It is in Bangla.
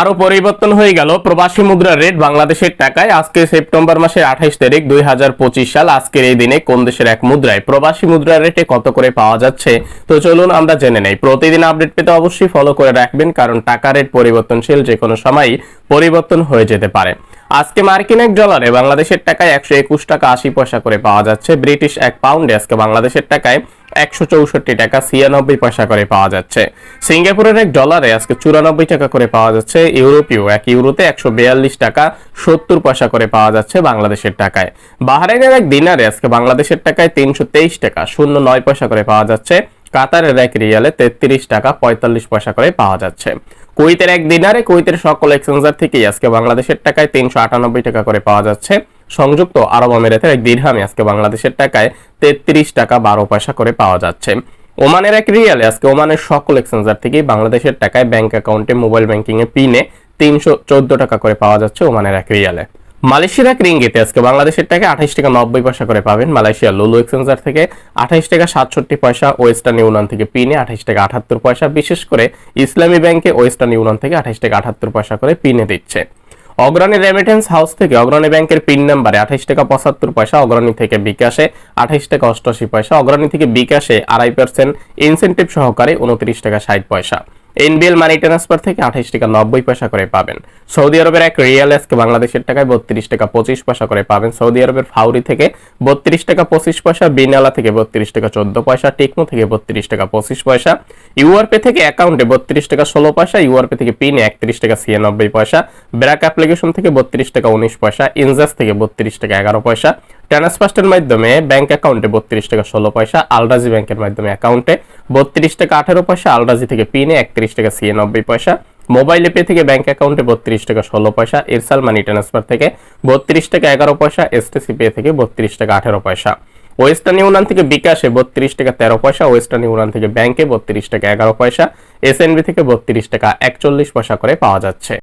আরও পরিবর্তন হয়ে গেল। প্রবাসী মুদ্রার রেট বাংলাদেশের টাকায় আজকে সেপ্টেম্বর মাসের আঠাইশ তারিখ দুই হাজার পঁচিশ সাল আজকের এই দিনে কোন দেশের এক মুদ্রায় প্রবাসী মুদ্রার রেটে কত করে পাওয়া যাচ্ছে? তো চলুন আমরা জেনে নেই। প্রতিদিন আপডেট পেতে অবশ্যই ফলো করে রাখবেন, কারণ টাকা রেট পরিবর্তনশীল যে কোনো সময় পরিবর্তন হয়ে যেতে পারে। আজকে মার্কিন এক ডলারে বাংলাদেশের টাকায় একশো একুশ টাকা আশি পয়সা করে পাওয়া যাচ্ছে। ব্রিটিশ এক পাউন্ডে আজকে বাংলাদেশের টাকায় একশো চৌষট্টি টাকা ছিয়ানব্বই পয়সা করে পাওয়া যাচ্ছে। সিঙ্গাপুরের এক ডলারে আজকে চুরানব্বই টাকা করে পাওয়া যাচ্ছে। ইউরোপীয় এক ইউরোতে একশো বিয়াল্লিশ টাকা সত্তর পয়সা করে পাওয়া যাচ্ছে বাংলাদেশের টাকায়। বাহারাইনের এক দিনারে আজকে বাংলাদেশের টাকায় তিনশো তেইশ টাকা শূন্য নয় পয়সা করে পাওয়া যাচ্ছে। কাতারের এক রিয়ালে তেত্রিশ টাকা পঁয়তাল্লিশ পয়সা করে পাওয়া যাচ্ছে। কুইতের এক দিনারে কুইতের সকল এক্সচেঞ্জার থেকেই আজকে বাংলাদেশের টাকায় তিনশো আটানব্বই টাকা করে পাওয়া যাচ্ছে। সংযুক্ত আরব আমিরাতের এক দিরহামে আজকে বাংলাদেশের টাকায় তেত্রিশ টাকা বারো পয়সা করে পাওয়া যাচ্ছে। ওমানের এক রিয়ালে আজকে ওমানের সকল এক্সচেঞ্জার থেকেই বাংলাদেশের টাকায় ব্যাংক অ্যাকাউন্টে মোবাইল ব্যাংকিং এ পিনে তিনশো চোদ্দ টাকা করে পাওয়া যাচ্ছে ওমানের এক রিয়ালে। মালয়েশিয়ার এক রিঙ্গিতে আজকে বাংলাদেশের টাকা আঠাইশ টাকা নব্বই পয়সা করে পাবেন। মালয়েশিয়া লুলু এক্সচেঞ্জার থেকে আঠাইশ টাকা সাতষট্টি পয়সা, ওয়েস্টার্ন ইউনিয়ন থেকে পিনে আঠাইশ টাকা আঠাত্তর পয়সা, বিশেষ করে ইসলামী ব্যাংকে ওয়েস্টার্ন ইউনিয়ন থেকে আঠাইশ টাকা আঠাত্তর পয়সা করে পিনে দিচ্ছে। অগ্রণী রেমিটেন্স হাউস থেকে অগ্রণী ব্যাংকের পিন নাম্বারে আঠাইশ টাকা পঁচাত্তর পয়সা, অগ্রণী থেকে বিকাশে আঠাইশ টাকা অষ্টআশি পয়সা, অগ্রণী থেকে বিকাশে আড়াই পার্সেন্ট ইনসেন্টিভ সহকারে উনত্রিশ টাকা ষাট পয়সা। এনবিএল মানি ট্রান্সফার থেকে আঠাইশ টাকা নব্বই পয়সা করে পাবেন। সৌদি আরবের এক রিয়াল আজকে বাংলাদেশের টাকায় বত্রিশ টাকা পঁচিশ পয়সা করে পাবেন। সৌদি আরবের ফাউরি থেকে বত্রিশ টাকা পঁচিশ পয়সা, বিনালা থেকে বত্রিশ টাকা চোদ্দ পয়সা টিকমো থেকে বত্রিশ টাকা পঁচিশ পয়সা, ইউআরপে থেকে অ্যাকাউন্টে বত্রিশ টাকা ষোলো পয়সা, ইউআরপে থেকে পিনে একত্রিশ টাকা ছিয়ানব্বই পয়সা, ব্র্যাক অ্যাপ্লিকেশন থেকে বত্রিশ টাকা উনিশ পয়সা, ইনজাস থেকে বত্রিশ টাকা এগারো পয়সা ট্রান্সফার্স্টের মাধ্যমে ব্যাংক অ্যাকাউন্টে বত্রিশ টাকা ষোলো পয়সা, আলরাজি ব্যাংকের মাধ্যমে অ্যাকাউন্টে বত্রিশ টাকা আঠেরো পয়সা, আলরাজি থেকে পিনে একত্রিশ টাকা ছিয়ানব্বই পয়সা, মোবাইল পে থেকে ব্যাংক অ্যাকাউন্টে বত্রিশ টাকা ষোলো পয়সা এরসাল মানি ট্রান্সফার থেকে বত্রিশ টাকা এগারো পয়সা, এসটিসি পে থেকে বত্রিশ টাকা আঠেরো পয়সা। ওয়েস্টার্ন ইউনিয়ন থেকে বিকাশে বত্রিশ টাকা তেরো পয়সা, ওয়েস্টার্ন ইউনিয়ন থেকে ব্যাংকে বত্রিশ টাকা এগারো পয়সা, এসএনবি থেকে বত্রিশ টাকা একচল্লিশ পয়সা করে পাওয়া যাচ্ছে।